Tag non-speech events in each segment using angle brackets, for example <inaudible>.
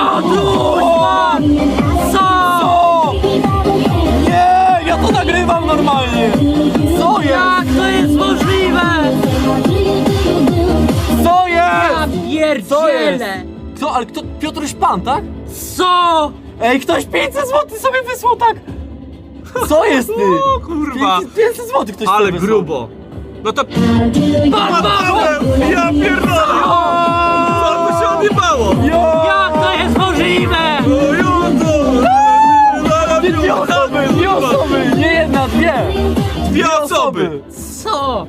Piotruś, man! Co? Nie! Ja to nagrywam normalnie! Co jest? Jak to jest możliwe? Co Ja jest? Co jest? pierdzielę! Kto? Ale kto? Piotruś Pan, tak? Co? Ej, ktoś 500 zł sobie wysłał, tak? Co jest ty? <laughs> O kurwa! 500, 500 zł ktoś Ale sobie wysłał. grubo! No to... Pan Paweł! Ja pierdolę! Co to się odjebało? Jo! Osoby! Co?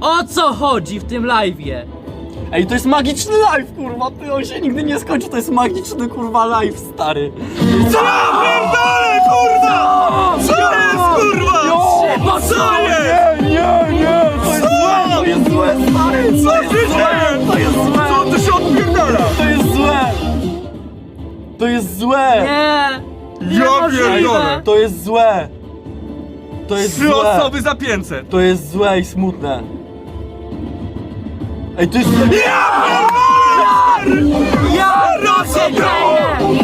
O co chodzi w tym live'ie? Ej, to jest magiczny live, kurwa, ty, on się nigdy nie skończy, to jest magiczny, kurwa, live, stary. Co ja pierdolę, kurwa! Co jest, kurwa? Jo! Co jest? Nie, nie, nie, to jest Co? złe, to jest złe, stary, Co to jest się złe, dzieje? to jest złe, Co tu się odpierdala? to jest złe, to jest złe, Nie! Ja pierdolę! to jest złe, to jest Trzy złe, osoby za 500! to jest złe i smutne. Ej, to jest... Rosso się dzieje?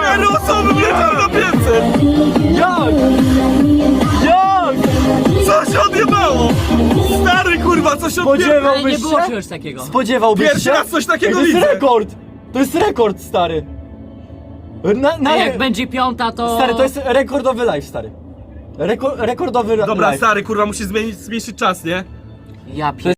Cztery osoby wleciały na 500! Jak? Jak? Co się odjebało? Stary kurwa, co się odjebało? Ale nie Spodziewałbyś było się? czegoś takiego. Spodziewałbyś Pierwszy się? raz coś takiego to jest widzę. rekord! To jest rekord, stary! Na, na, A jak będzie piąta, to... Stary, to jest rekordowy live, stary. Reko, rekordowy ra- Dobra, live. stary kurwa, musisz zmienić, zmniejszyć czas, nie? Ja jest